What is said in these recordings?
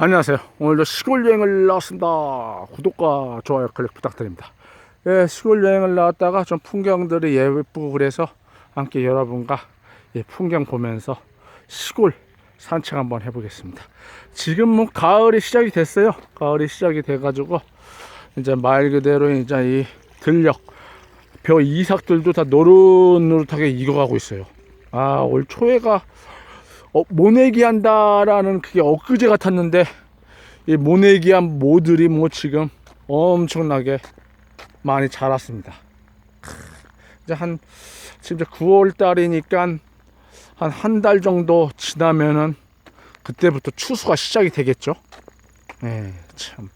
안녕하세요. 오늘도 시골 여행을 나왔습니다. 구독과 좋아요 클릭 부탁드립니다. 예, 시골 여행을 나왔다가 좀 풍경들이 예쁘고 그래서 함께 여러분과 이 풍경 보면서 시골 산책 한번 해보겠습니다. 지금 뭐 가을이 시작이 됐어요. 가을이 시작이 돼가지고 이제 말 그대로 이제 이 들녘 벼 이삭들도 다 노릇노릇하게 익어가고 있어요. 아, 올 초에가 어, 모내기 한다라는 그게 엊그제 같았는데 이 모내기 한 모들이 뭐 지금 엄청나게 많이 자랐습니다. 크, 이제 한 지금 이제 9월 달이니까 한 한 달 정도 지나면은 그때부터 추수가 시작이 되겠죠. 네, 참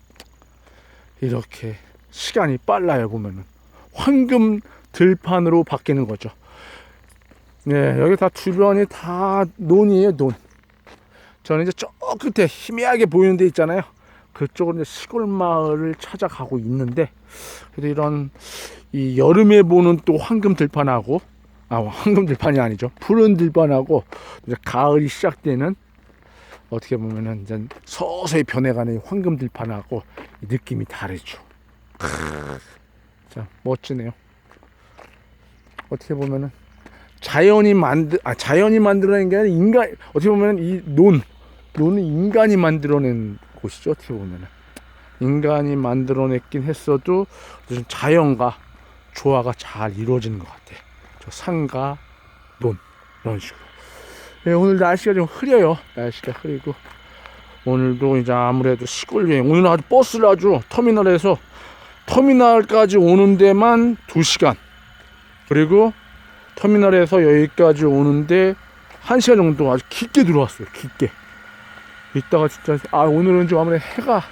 이렇게 시간이 빨라요 보면은 황금 들판으로 바뀌는 거죠. 네, 여기 다 주변이 다 논이에요, 논. 저는 이제 저 끝에 희미하게 보이는 데 있잖아요. 그쪽으로 이제 시골 마을을 찾아가고 있는데, 그래도 이런 이 여름에 보는 또 황금 들판하고, 아, 황금 들판이 아니죠. 푸른 들판하고, 이제 가을이 시작되는 어떻게 보면은 이제 서서히 변해가는 이 황금 들판하고 이 느낌이 다르죠. 크으, 자, 멋지네요. 어떻게 보면은 자연이 만들 아 자연이 만들어낸 게 아니라 인간 어떻게 보면 이 논 논은 인간이 만들어낸 곳이죠 어떻게 보면은 인간이 만들어냈긴 했어도 좀 자연과 조화가 잘 이루어지는 것 같아. 저 산과 논 이런 식으로. 예, 오늘 날씨가 좀 흐려요. 날씨가 흐리고 오늘도 이제 아무래도 시골 여행 오늘 아주 버스를 아주 터미널에서 터미널까지 오는 데만 2시간 그리고 터미널에서 여기까지 오는데 한 시간 정도 아주 깊게 들어왔어요. 깊게. 이따가 진짜 아 오늘은 좀 아무래도 해가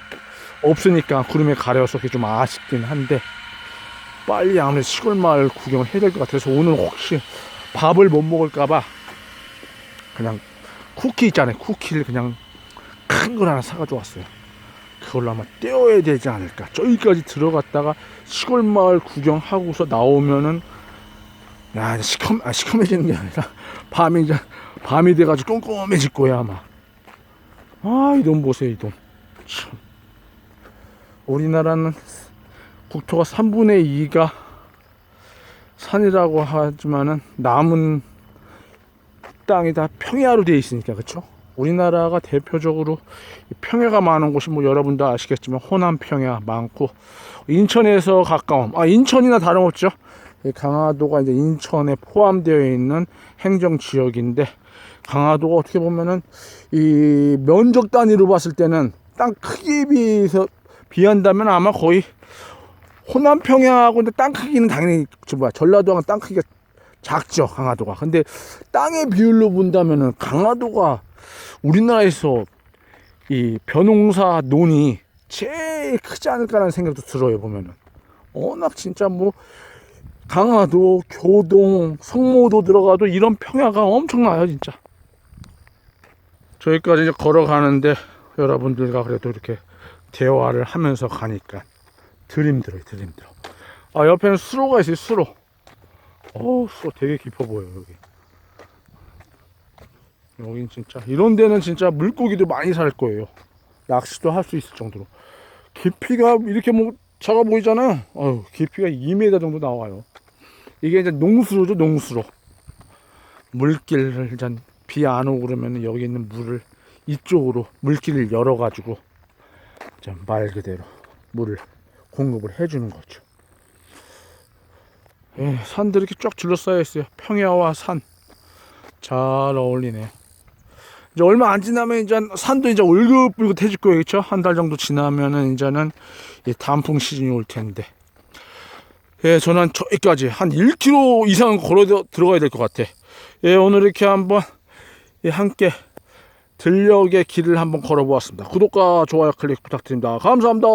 없으니까 구름에 가려서 그게 좀 아쉽긴 한데 빨리 아무래도 시골 마을 구경을 해야 될 것 같아서 오늘 혹시 밥을 못 먹을까봐 그냥 쿠키 있잖아요. 쿠키를 그냥 큰 걸 하나 사가지고 왔어요. 그걸로 아마 떼어야 되지 않을까. 저기까지 들어갔다가 시골 마을 구경하고서 나오면은 야, 이제 시커, 아, 시커매지는 게 아니라, 밤이 이제, 밤이 돼가지고 꼼꼼해질 거야, 아마. 아, 이돈 보세요, 이 돈. 참. 우리나라는 국토가 3분의 2가 산이라고 하지만은 남은 땅이 다 평야로 되어 있으니까, 그쵸? 우리나라가 대표적으로 평야가 많은 곳이 뭐 여러분 도 아시겠지만 호남 평야 많고 인천에서 가까움 아 인천이나 다름없죠 이 강화도가 이제 인천에 포함되어 있는 행정 지역인데 강화도가 어떻게 보면은 이 면적 단위로 봤을 때는 땅 크기에 비해서 비한다면 아마 거의 호남 평야하고 근데 땅 크기는 당연히 저 뭐야 전라도하고 땅 크기가 작죠 강화도가. 근데 땅의 비율로 본다면은 강화도가 우리나라에서 이 벼농사 논이 제일 크지 않을까라는 생각도 들어요 보면은. 워낙 진짜 뭐 강화도, 교동, 성모도 들어가도 이런 평야가 엄청나요, 진짜. 저기까지 이제 걸어가는데 여러분들과 그래도 이렇게 대화를 하면서 가니까 드림들어요, 드림들어. 아, 옆에는 수로가 있어요, 수로. 어우, 수로 되게 깊어 보여요, 여기. 여긴 진짜, 이런 데는 진짜 물고기도 많이 살 거예요. 낚시도 할 수 있을 정도로. 깊이가 이렇게 뭐 작아 보이잖아요. 어휴, 깊이가 2m 정도 나와요. 이게 이제 농수로죠, 농수로. 물길을 이제 비안 오고 그러면 여기 있는 물을 이쪽으로 물길을 열어가지고 좀말 그대로 물을 공급을 해주는 거죠. 예, 산들이 이렇게 쫙 둘러싸여 있어요. 평야와 산. 잘 어울리네. 이제 얼마 안 지나면 이제 산도 이제 울긋불긋해질 거예요, 그렇죠? 한 달 정도 지나면은 이제는 이 단풍 시즌이 올 텐데. 예, 저는 저기까지 한 1km 이상은 걸어 들어가야 될 것 같아. 예, 오늘 이렇게 한번 예, 함께 들녘의 길을 한번 걸어보았습니다. 구독과 좋아요 클릭 부탁드립니다. 감사합니다.